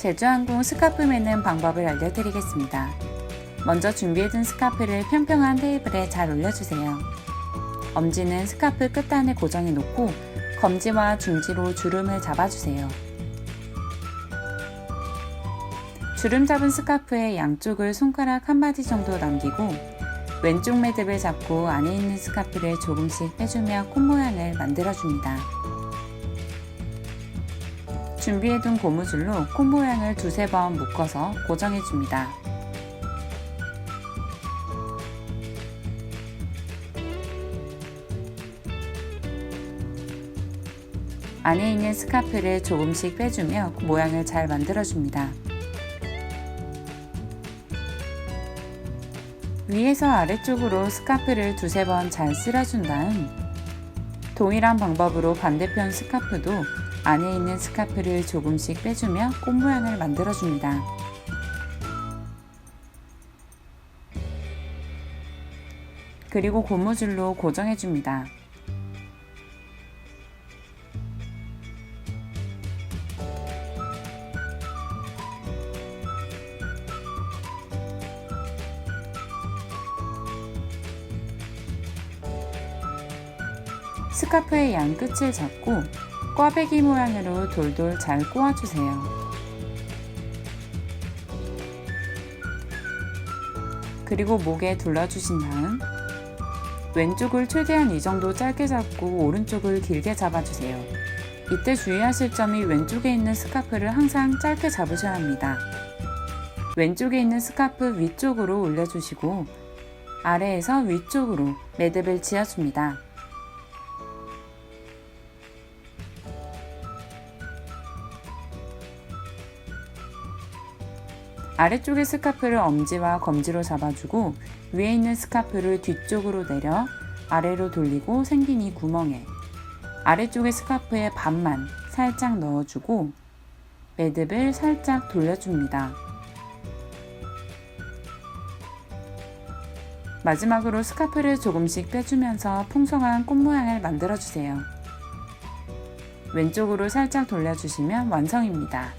제주항공 스카프 매는 방법을 알려드리겠습니다. 먼저 준비해둔 스카프를 평평한 테이블에 잘 올려주세요. 엄지는 스카프 끝단에 고정해 놓고 검지와 중지로 주름을 잡아주세요. 주름 잡은 스카프의 양쪽을 손가락 한 마디 정도 남기고 왼쪽 매듭을 잡고 안에 있는 스카프를 조금씩 빼주며 콧 모양을 만들어줍니다. 준비해둔 고무줄로 콧 모양을 두세 번 묶어서 고정해줍니다. 안에 있는 스카프를 조금씩 빼주며 모양을 잘 만들어줍니다. 위에서 아래쪽으로 스카프를 두세 번 잘 쓸어준 다음 동일한 방법으로 반대편 스카프도 안에 있는 스카프를 조금씩 빼주며 꽃 모양을 만들어줍니다. 그리고 고무줄로 고정해줍니다. 스카프의 양 끝을 잡고 꽈배기 모양으로 돌돌 잘 꼬아주세요. 그리고 목에 둘러주신 다음 왼쪽을 최대한 이 정도 짧게 잡고 오른쪽을 길게 잡아주세요. 이때 주의하실 점이 왼쪽에 있는 스카프를 항상 짧게 잡으셔야 합니다. 왼쪽에 있는 스카프 위쪽으로 올려주시고 아래에서 위쪽으로 매듭을 지어줍니다. 아래쪽의 스카프를 엄지와 검지로 잡아주고 위에 있는 스카프를 뒤쪽으로 내려 아래로 돌리고 생긴 이 구멍에 아래쪽의 스카프의 반만 살짝 넣어주고 매듭을 살짝 돌려줍니다. 마지막으로 스카프를 조금씩 빼주면서 풍성한 꽃 모양을 만들어주세요. 왼쪽으로 살짝 돌려주시면 완성입니다.